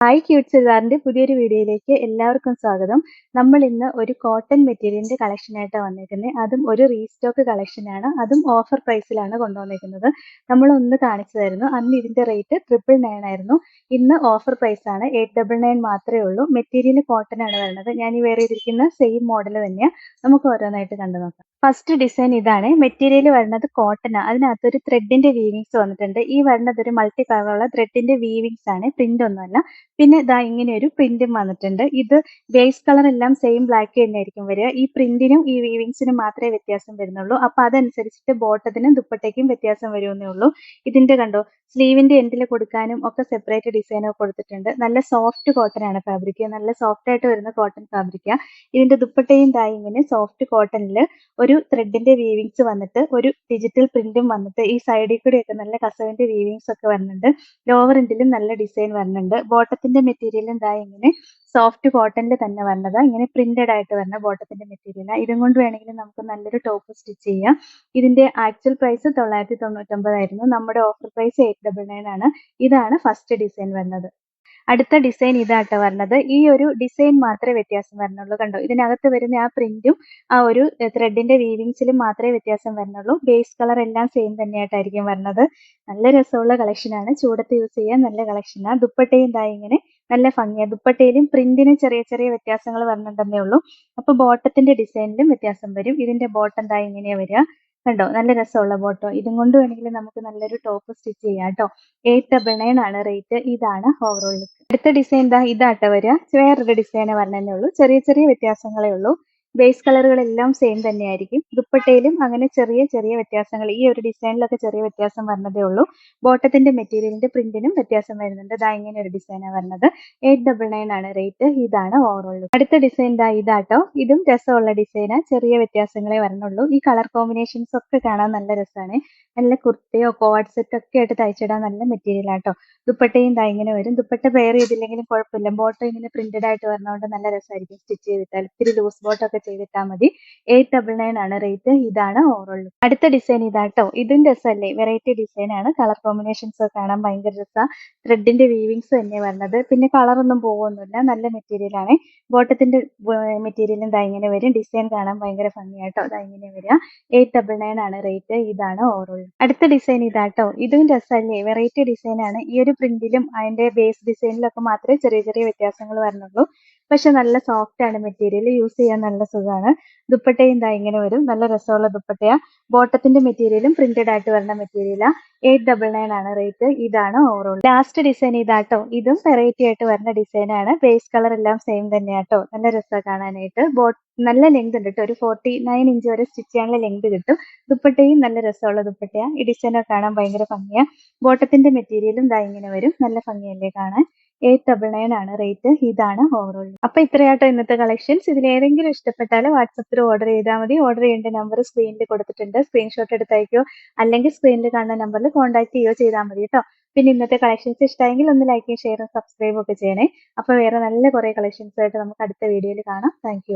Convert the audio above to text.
Hi cute ചുരിദാറിന്റെ പുതിയൊരു വീഡിയോയിലേക്ക് എല്ലാവർക്കും സ്വാഗതം. നമ്മൾ ഇന്ന് ഒരു കോട്ടൺ മെറ്റീരിയലിന്റെ കളക്ഷനായിട്ടാണ് വന്നിരിക്കുന്നത് അതും ഒരു റീസ്റ്റോക്ക് കളക്ഷനാണ് അതും ഓഫർ പ്രൈസിലാണ് കൊണ്ടുവന്നിരിക്കുന്നത് നമ്മൾ ഒന്ന് കാണിച്ചതായിരുന്നു. അന്ന് ഇതിന്റെ റേറ്റ് ട്രിപ്പിൾ നയൻ ആയിരുന്നു. ഇന്ന് ഓഫർ പ്രൈസ് ആണ്. എയ്റ്റ് ഡബിൾ നയൻ മാത്രമേ ഉള്ളൂ. മെറ്റീരിയൽ കോട്ടൺ ആണ് വരുന്നത്. ഞാൻ ഈ വേറെ ചെയ്തിരിക്കുന്ന സെയിം മോഡൽ തന്നെയാണ് നമുക്ക് ഓരോന്നായിട്ട് കണ്ടു നോക്കാം. ഫസ്റ്റ് ഡിസൈൻ ഇതാണ്. മെറ്റീരിയൽ വരുന്നത് കോട്ടൺ ആണ് അതിനകത്ത് ഒരു ത്രെഡിന്റെ വീവിങ്സ് വന്നിട്ടുണ്ട്. ഈ വരുന്നത് ഒരു മൾട്ടി കളറുള്ള ത്രെഡിന്റെ വീവിങ്സ് ആണ്. പ്രിന്റ് ഒന്നുമല്ല. പിന്നെ ഇതാ ഇങ്ങനെ ഒരു പ്രിന്റും വന്നിട്ടുണ്ട്. ഇത് ബേസ് കളർ എല്ലാം സെയിം ബ്ലാക്ക് തന്നെ ആയിരിക്കും വരിക. ഈ പ്രിന്റിനും ഈ വീവിങ്സിനും മാത്രമേ വ്യത്യാസം വരുന്നുള്ളൂ. അപ്പൊ അതനുസരിച്ചിട്ട് ബോട്ടത്തിനും ദുപ്പട്ടയ്ക്കും വ്യത്യാസം വരുമെന്നേ ഉള്ളൂ. ഇതിന്റെ കണ്ടോ സ്ലീവിന്റെ എൻഡിൽ കൊടുക്കാനും ഒക്കെ സെപ്പറേറ്റ് ഡിസൈനോ കൊടുത്തിട്ടുണ്ട്. നല്ല സോഫ്റ്റ് കോട്ടൺ ആണ് ഫാബ്രിക് നല്ല സോഫ്റ്റ് ആയിട്ട് വരുന്ന കോട്ടൺ ഫാബ്രിക്ക ഇതിന്റെ ദുപ്പട്ടയും തായി ഇങ്ങനെ സോഫ്റ്റ് കോട്ടണിൽ ഒരു ത്രെഡിന്റെ വീവിങ്സ് വന്നിട്ട് ഒരു ഡിജിറ്റൽ പ്രിന്റും വന്നിട്ട് ഈ സൈഡിൽ കൂടെയൊക്കെ നല്ല കസവിന്റെ വീവിങ്സ് ഒക്കെ വരുന്നുണ്ട്. ലോവർ എൻഡിലും നല്ല ഡിസൈൻ വരുന്നുണ്ട്. ബോട്ടത്തിന്റെ മെറ്റീരിയൽ എന്താ? ഇങ്ങനെ സോഫ്റ്റ് കോട്ടണിൽ തന്നെ വരണത് ഇങ്ങനെ പ്രിന്റഡ് ആയിട്ട് വരുന്ന ബോട്ടത്തിന്റെ മെറ്റീരിയൽ ഇതും കൊണ്ട് വേണമെങ്കിൽ നമുക്ക് നല്ലൊരു ടോപ്പ് സ്റ്റിച്ച് ചെയ്യാം. ഇതിന്റെ ആക്ച്വൽ പ്രൈസ് തൊള്ളായിരത്തി തൊണ്ണൂറ്റൊമ്പതായിരുന്നു. നമ്മുടെ offer price eight double nine ആണ്. ഇതാണ് ഫസ്റ്റ് ഡിസൈൻ വരുന്നത് അടുത്ത ഡിസൈൻ ഇതാട്ടോ വരണത്. ഈ ഒരു ഡിസൈൻ മാത്രമേ വ്യത്യാസം വരണുള്ളൂ കണ്ടോ? ഇതിനകത്ത് വരുന്ന ആ പ്രിന്റും ആ ഒരു ത്രെഡിന്റെ വീവിങ്സിലും മാത്രമേ വ്യത്യാസം വരണുള്ളൂ. ബേസ് കളർ എല്ലാം സെയിം തന്നെയായിട്ടായിരിക്കും വരുന്നത് നല്ല രസമുള്ള കളക്ഷനാണ് ചൂടത്ത് യൂസ് ചെയ്യാൻ നല്ല കളക്ഷനാണ് ദുപ്പട്ടയും താ ഇങ്ങനെ നല്ല ഭംഗിയാണ് ദുപ്പട്ടയിലും പ്രിന്റിന് ചെറിയ ചെറിയ വ്യത്യാസങ്ങൾ വരണുണ്ടെന്നേ ഉള്ളൂ. അപ്പൊ ബോട്ടത്തിന്റെ ഡിസൈനിലും വ്യത്യാസം വരും. ഇതിന്റെ ബോട്ടം ഇതാ ഇങ്ങനെയാ വരിക. കണ്ടോ? നല്ല രസമുള്ള ബോട്ടോ ഇതും കൊണ്ട് വേണമെങ്കിൽ നമുക്ക് നല്ലൊരു ടോപ്പ് സ്റ്റിച്ച് ചെയ്യാം കേട്ടോ എയ്റ്റ് ഡബിൾ നയൻ ആണ് റേറ്റ് ഇതാണ് ഓവറോൾ ലുക്ക് അടുത്ത ഡിസൈൻ ഇതാ ഇതാട്ടോ വരിക വേറൊരു ഡിസൈനെ വരണേ ഉള്ളൂ. ചെറിയ ചെറിയ വ്യത്യാസങ്ങളേ ഉള്ളൂ. ബേസ് കളറുകളെല്ലാം സെയിം തന്നെയായിരിക്കും. ദുപ്പട്ടയിലും അങ്ങനെ ചെറിയ ചെറിയ വ്യത്യാസങ്ങൾ ഈ ഒരു ഡിസൈനിലൊക്കെ ചെറിയ വ്യത്യാസം വരുന്നതേ ഉള്ളൂ. ബോട്ടത്തിന്റെ മെറ്റീരിയലിന്റെ പ്രിന്റിനും വ്യത്യാസം വരുന്നുണ്ട്. ഇതാ ഇങ്ങനെ ഒരു ഡിസൈനാണ് വരുന്നത് എയ്റ്റ് ഡബിൾ നയൻ ആണ് റേറ്റ് ഇതാണ് ഓവറോൾ അടുത്ത ഡിസൈൻ ഇതാ ഇതാട്ടോ. ഇതും രസമുള്ള ഡിസൈനാണ് ചെറിയ വ്യത്യാസങ്ങളെ വരുന്നുള്ളൂ ഈ കളർ കോമ്പിനേഷൻസ് ഒക്കെ കാണാൻ നല്ല രസമാണ് നല്ല കുർത്തയോ കോഡ് സെറ്റ് ഒക്കെ ആയിട്ട് തയ്ച്ചിടാൻ നല്ല മെറ്റീരിയൽ ആട്ടോ. ദുപ്പട്ടയും ദാ ഇങ്ങനെ വരും. ദുപ്പട്ട പെയർ ചെയ്തില്ലെങ്കിലും കുഴപ്പമില്ല. ബോട്ടം ഇങ്ങനെ പ്രിന്റഡ് ആയിട്ട് വരുന്നതുകൊണ്ട് നല്ല രസമായിരിക്കും സ്റ്റിച്ച് ചെയ്തിട്ടാൽ. ഇത്തിരി ലൂസ് ബോട്ടം ഒക്കെ ചെയ്തിട്ടാൽ മതി. എയ്റ്റ് ഡബിൾ നയൻ ആണ് റേറ്റ് ഇതാണ് ഓവറോൾ അടുത്ത ഡിസൈൻ ഇതാട്ടോ. ഇതിന്റെ രസമല്ലേ? വെറൈറ്റി ഡിസൈൻ ആണ്. കളർ കോമ്പിനേഷൻസ് കാണാൻ ഭയങ്കര രസമാണ് ത്രെഡിന്റെ വീവിങ്സ് തന്നെ വരുന്നത് പിന്നെ കളർ ഒന്നും പോകുന്നില്ല നല്ല മെറ്റീരിയൽ ആണ്. ബോട്ടത്തിന്റെ മെറ്റീരിയലും ഇതാ ഇങ്ങനെ വരും. ഡിസൈൻ കാണാൻ ഭയങ്കര ഭംഗിയാട്ടോ. ദാ ഇങ്ങനെ വരിക എയ്റ്റ് ഡബിൾ നയൻ ആണ് റേറ്റ് ഇതാണ് ഓവറോൾ അടുത്ത ഡിസൈൻ ഇതാട്ടോ. ഇതും രസമല്ലേ? വെറൈറ്റി ഡിസൈൻ ആണ്. ഈ ഒരു പ്രിന്റിലും അതിന്റെ ബേസ് ഡിസൈനിലും ഒക്കെ മാത്രമേ ചെറിയ ചെറിയ വ്യത്യാസങ്ങൾ വരുന്നുള്ളൂ പക്ഷെ നല്ല സോഫ്റ്റ് ആണ് മെറ്റീരിയൽ യൂസ് ചെയ്യാൻ നല്ല സുഖമാണ്. ദുപ്പട്ടയും ഇതാ ഇങ്ങനെ വരും. നല്ല രസമുള്ള ദുപ്പട്ടയാ. ബോട്ടത്തിന്റെ മെറ്റീരിയലും പ്രിന്റഡ് ആയിട്ട് വരുന്ന മെറ്റീരിയലാ എയ്റ്റ് ഡബിൾ നയൻ ആണ് റേറ്റ് ഇതാണ് ഓവറോൾ ലാസ്റ്റ് ഡിസൈൻ ഇതാട്ടോ. ഇതും വെറൈറ്റി ആയിട്ട് വരുന്ന ഡിസൈൻ ആണ്. ബേസ് കളർ എല്ലാം സെയിം തന്നെയാട്ടോ. നല്ല രസമാണ് കാണാനായിട്ട്. ബോട്ട് നല്ല ലെങ്ത് ഉണ്ട് കേട്ടോ ഒരു ഫോർട്ടി നയൻ ഇഞ്ച് വരെ സ്റ്റിച്ച് ചെയ്യാനുള്ള ലെങ്ത് കിട്ടും. ദുപ്പട്ടയും നല്ല രസമുള്ള ദുപ്പട്ടയാ. ഈ ഡിസൈനൊക്കെ കാണാൻ ഭയങ്കര ഭംഗിയാ. ബോട്ടത്തിന്റെ മെറ്റീരിയലും ദാ ഇങ്ങനെ വരും. നല്ല ഭംഗിയല്ലേ കാണാൻ? എയ്റ്റ് ഡബിൾ നയൻ ആണ് റേറ്റ് ഇതാണ് ഓവറോൾ അപ്പൊ ഇത്രയാട്ടോ ഇന്നത്തെ കളക്ഷൻസ് ഇതിൽ ഏതെങ്കിലും ഇഷ്ടപ്പെട്ടാൽ വാട്സപ്പിൽ ഓർഡർ ചെയ്താൽ മതി. ഓർഡർ ചെയ്യേണ്ട നമ്പർ സ്ക്രീനിൽ കൊടുത്തിട്ടുണ്ട്. സ്ക്രീൻഷോട്ട് എടുത്തയക്കോ അല്ലെങ്കിൽ സ്ക്രീനിൽ കാണുന്ന നമ്പറിൽ കോൺടാക്ട് ചെയ്യുകയോ ചെയ്താൽ മതി കേട്ടോ പിന്നെ ഇന്നത്തെ കളക്ഷൻസ് ഇഷ്ടമെങ്കിൽ ഒന്ന് ലൈക്കും ഷെയറും സബ്സ്ക്രൈബും ഒക്കെ ചെയ്യണേ. അപ്പൊ വേറെ നല്ല കുറെ കളക്ഷൻസ് ആയിട്ട് നമുക്ക് അടുത്ത വീഡിയോയിൽ കാണാം. താങ്ക്